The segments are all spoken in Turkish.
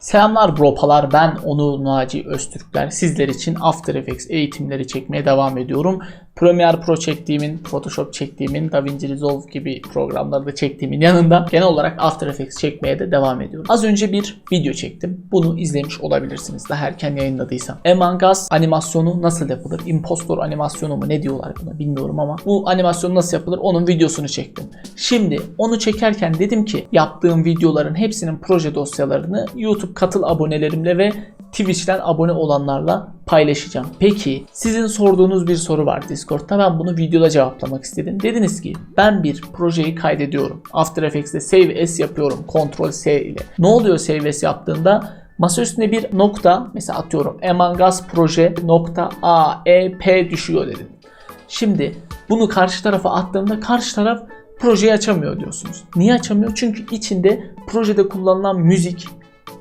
Selamlar bropalar ben Onur Naci Öztürkler. Sizler için After Effects eğitimleri çekmeye devam ediyorum. Premiere Pro çektiğimin, Photoshop çektiğimin, DaVinci Resolve gibi programları da çektiğimin yanında genel olarak After Effects çekmeye de devam ediyorum. Az önce bir video çektim. Bunu izlemiş olabilirsiniz daha erken yayınladıysam. Among Us animasyonu nasıl yapılır? Impostor animasyonu mu ne diyorlar buna bilmiyorum ama bu animasyon nasıl yapılır onun videosunu çektim. Şimdi onu çekerken dedim ki yaptığım videoların hepsinin proje dosyalarını YouTube katıl abonelerimle ve Twitch'ten abone olanlarla paylaşacağım. Peki sizin sorduğunuz bir soru var Discord'da. Ben bunu videoda cevaplamak istedim. Dediniz ki ben bir projeyi kaydediyorum. After Effects'te Save As yapıyorum. Ctrl S ile. Ne oluyor Save As yaptığında? Masa üstüne bir nokta mesela atıyorum Among Us proje nokta A E P düşüyor dedim. Şimdi bunu karşı tarafa attığımda karşı taraf projeyi açamıyor diyorsunuz. Niye açamıyor? Çünkü içinde projede kullanılan müzik,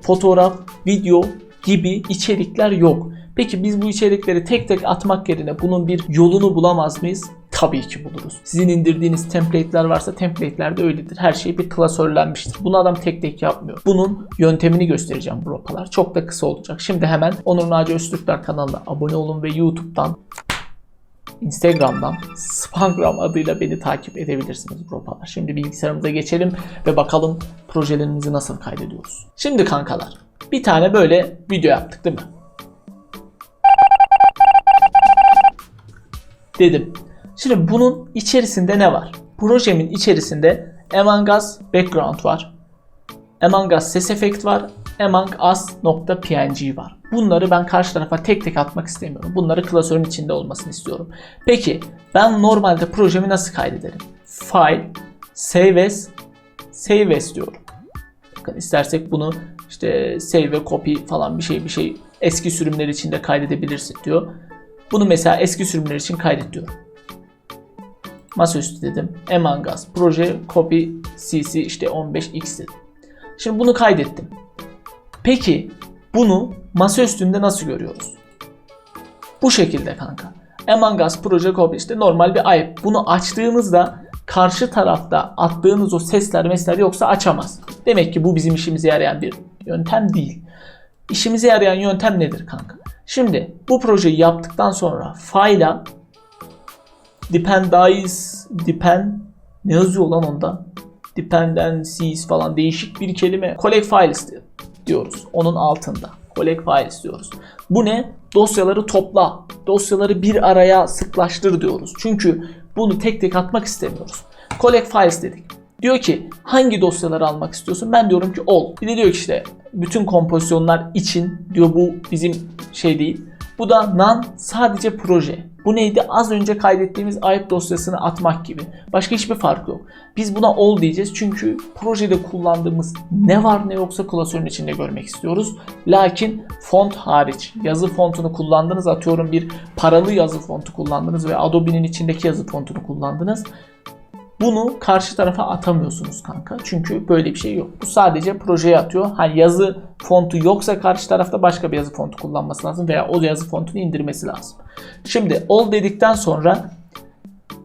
fotoğraf, video gibi içerikler yok. Peki biz bu içerikleri tek tek atmak yerine bunun bir yolunu bulamaz mıyız? Tabii ki buluruz. Sizin indirdiğiniz template'ler varsa template'ler de öyledir. Her şey bir klasörlenmiştir. Bunu adam tek tek yapmıyor. Bunun yöntemini göstereceğim bu ropalar. Çok da kısa olacak. Şimdi hemen Onur Naci Öztürkler kanalına abone olun ve YouTube'dan Instagram'dan Spangram adıyla beni takip edebilirsiniz bropalar. Şimdi bilgisayarımıza geçelim ve bakalım projelerimizi nasıl kaydediyoruz. Şimdi kankalar bir tane böyle video yaptık değil mi? Dedim. Şimdi bunun içerisinde ne var? Projemin içerisinde Among Us background var. Among Us ses efekt var. Among Us.png var. Bunları ben karşı tarafa tek tek atmak istemiyorum. Bunları klasörün içinde olmasını istiyorum. Peki ben normalde projemi nasıl kaydederim? File, Save As, Save As diyorum. Bakın istersek bunu işte save ve copy falan bir şey bir şey eski sürümler içinde kaydedebilirsin diyor. Bunu mesela eski sürümler için kaydet diyorum. Masaüstü dedim. Us proje copy cc işte 15x dedim. Şimdi bunu kaydettim. Peki bunu masa üstünde nasıl görüyoruz? Bu şekilde kanka. Among Us proje copy işte normal bir ayıp. Bunu açtığımızda karşı tarafta attığınız o sesler mesler yoksa açamaz. Demek ki bu bizim işimize yarayan bir yöntem değil. İşimize yarayan yöntem nedir kanka? Şimdi bu projeyi yaptıktan sonra file'a dependencies depend ne yazıyor lan onda? Dependencies falan değişik bir kelime. Collect files diyoruz. Onun altında. Collect files diyoruz. Bu ne? Dosyaları topla. Dosyaları bir araya sıklaştır diyoruz. Çünkü bunu tek tek atmak istemiyoruz. Collect files dedik. Diyor ki hangi dosyaları almak istiyorsun? Ben diyorum ki all. Bir de diyor ki işte bütün kompozisyonlar için diyor bu bizim şey değil. Bu da non sadece proje. Bu neydi? Az önce kaydettiğimiz ayıp dosyasını atmak gibi. Başka hiçbir fark yok. Biz buna all diyeceğiz çünkü projede kullandığımız ne var ne yoksa klasörün içinde görmek istiyoruz. Lakin font hariç yazı fontunu kullandınız atıyorum bir paralı yazı fontu kullandınız ve Adobe'nin içindeki yazı fontunu kullandınız. Bunu karşı tarafa atamıyorsunuz kanka. Çünkü böyle bir şey yok. Bu sadece projeye atıyor. Hani yazı fontu yoksa karşı tarafta başka bir yazı fontu kullanması lazım veya o yazı fontunu indirmesi lazım. Şimdi all dedikten sonra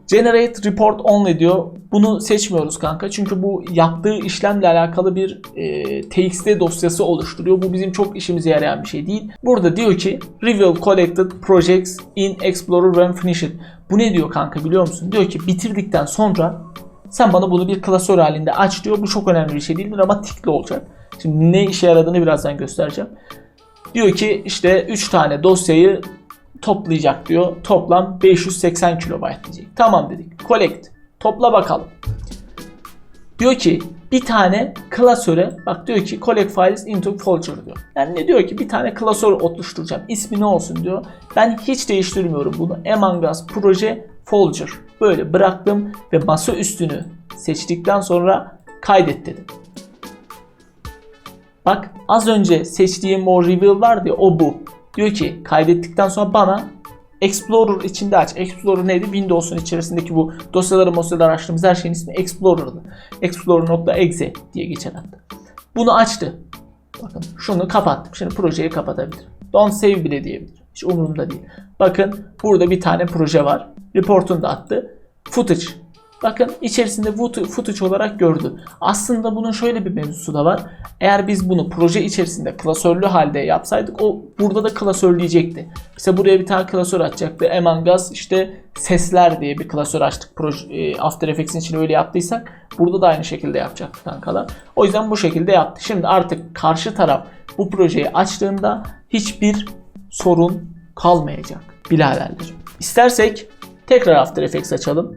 Generate report only diyor. Bunu seçmiyoruz kanka. Çünkü bu yaptığı işlemle alakalı bir e, TXT dosyası oluşturuyor. Bu bizim çok işimize yarayan bir şey değil. Burada diyor ki Reveal collected projects in Explorer when finished. Bu ne diyor kanka biliyor musun? Diyor ki bitirdikten sonra sen bana bunu bir klasör halinde aç diyor. Bu çok önemli bir şey değildir ama tikli olacak. Şimdi ne işe yaradığını birazdan göstereceğim. Diyor ki işte 3 tane dosyayı toplayacak diyor. Toplam 580 kilobayt diyecek. Tamam dedik. Collect. Topla bakalım. Diyor ki bir tane klasöre bak diyor ki collect files into folder diyor. Yani ne diyor ki bir tane klasör oluşturacağım. İsmi ne olsun diyor. Ben hiç değiştirmiyorum bunu. Among Us proje folder. Böyle bıraktım ve masa üstünü seçtikten sonra kaydet dedim. Bak az önce seçtiğim o reveal vardı ya o bu. Diyor ki kaydettikten sonra bana Explorer içinde aç. Explorer neydi? Windows'un içerisindeki bu dosyaları dosyaları açtığımız her şeyin ismi Explorer'dı. Explorer.exe diye geçer hatta. Bunu açtı. Bakın şunu kapattım. Şimdi projeyi kapatabilirim. Don't save bile diyebilirim. Hiç umurumda değil. Bakın burada bir tane proje var. Report'unu da attı. Footage. Bakın içerisinde footage, olarak gördü. Aslında bunun şöyle bir mevzusu da var. Eğer biz bunu proje içerisinde klasörlü halde yapsaydık o burada da klasörleyecekti. Mesela buraya bir tane klasör açacaktı. Among Us işte sesler diye bir klasör açtık. Proje, e, After Effects'in için öyle yaptıysak burada da aynı şekilde yapacaktı kankalar. O yüzden bu şekilde yaptı. Şimdi artık karşı taraf bu projeyi açtığında hiçbir sorun kalmayacak biraderlerim. İstersek tekrar After Effects açalım.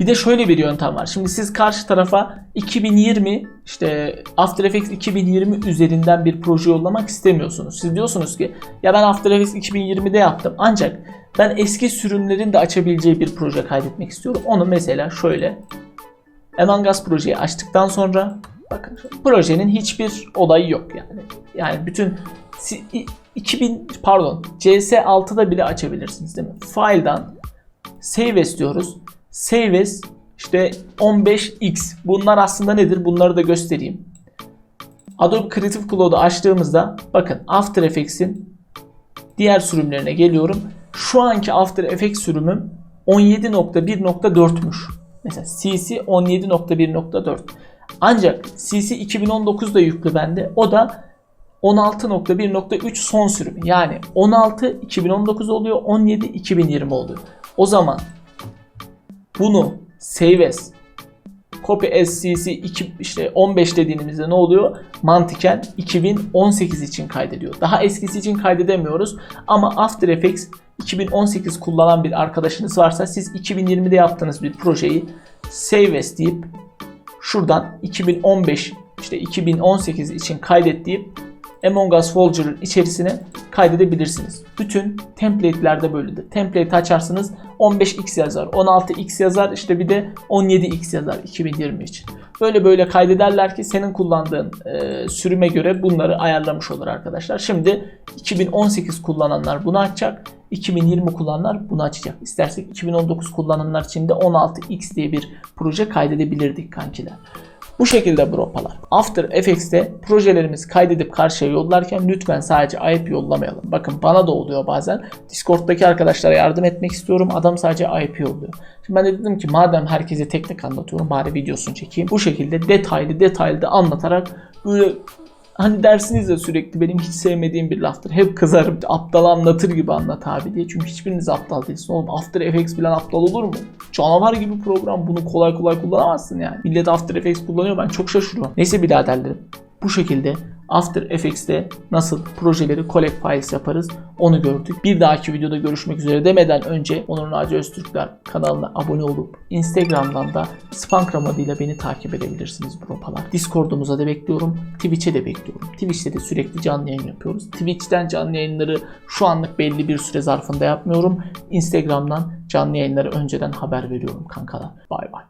Bir de şöyle bir yöntem var. Şimdi siz karşı tarafa 2020 işte After Effects 2020 üzerinden bir proje yollamak istemiyorsunuz. Siz diyorsunuz ki ya ben After Effects 2020'de yaptım ancak ben eski sürümlerin de açabileceği bir proje kaydetmek istiyorum. Onu mesela şöyle Among Us projeyi açtıktan sonra bakın projenin hiçbir olayı yok yani. Yani bütün si- i- 2000 pardon CS6'da bile açabilirsiniz değil mi? File'dan save as diyoruz. Save işte 15x. Bunlar aslında nedir? Bunları da göstereyim. Adobe Creative Cloud'u açtığımızda bakın After Effects'in diğer sürümlerine geliyorum. Şu anki After Effects sürümüm 17.1.4'müş. Mesela CC 17.1.4. Ancak CC 2019'da yüklü bende. O da 16.1.3 son sürüm. Yani 16 2019 oluyor, 17 2020 oluyor. O zaman bunu save as copy as cc 2 işte 15 dediğimizde ne oluyor? Mantıken 2018 için kaydediyor. Daha eskisi için kaydedemiyoruz ama After Effects 2018 kullanan bir arkadaşınız varsa siz 2020'de yaptığınız bir projeyi save as deyip şuradan 2015 işte 2018 için kaydet deyip Among Us Folger'ın içerisine kaydedebilirsiniz. Bütün template'lerde böyledir. Template açarsınız 15x yazar, 16x yazar, işte bir de 17x yazar 2020 için. Böyle böyle kaydederler ki senin kullandığın e, sürüme göre bunları ayarlamış olur arkadaşlar. Şimdi 2018 kullananlar bunu açacak. 2020 kullananlar bunu açacak. İstersek 2019 kullananlar için de 16x diye bir proje kaydedebilirdik kankiler. Bu şekilde bropalar. After Effects'te projelerimizi kaydedip karşıya yollarken lütfen sadece IP yollamayalım. Bakın bana da oluyor bazen. Discord'daki arkadaşlara yardım etmek istiyorum. Adam sadece IP yolluyor. Şimdi ben de dedim ki madem herkese teknik anlatıyorum bari videosunu çekeyim. Bu şekilde detaylı detaylı da anlatarak böyle Hani dersiniz ya sürekli benim hiç sevmediğim bir laftır. Hep kızarım. Aptal anlatır gibi anlat abi diye. Çünkü hiçbiriniz aptal değilsiniz. Oğlum After Effects bilen aptal olur mu? Canavar gibi program. Bunu kolay kolay kullanamazsın yani. Millet After Effects kullanıyor. Ben çok şaşırıyorum. Neyse biraderlerim. Bu şekilde After Effects'te nasıl projeleri collect files yaparız onu gördük. Bir dahaki videoda görüşmek üzere demeden önce Onur Naci Öztürkler kanalına abone olup Instagram'dan da Spankram adıyla beni takip edebilirsiniz bropalar. Discord'umuza da bekliyorum. Twitch'e de bekliyorum. Twitch'te de sürekli canlı yayın yapıyoruz. Twitch'ten canlı yayınları şu anlık belli bir süre zarfında yapmıyorum. Instagram'dan canlı yayınları önceden haber veriyorum kankalar. Bay bay.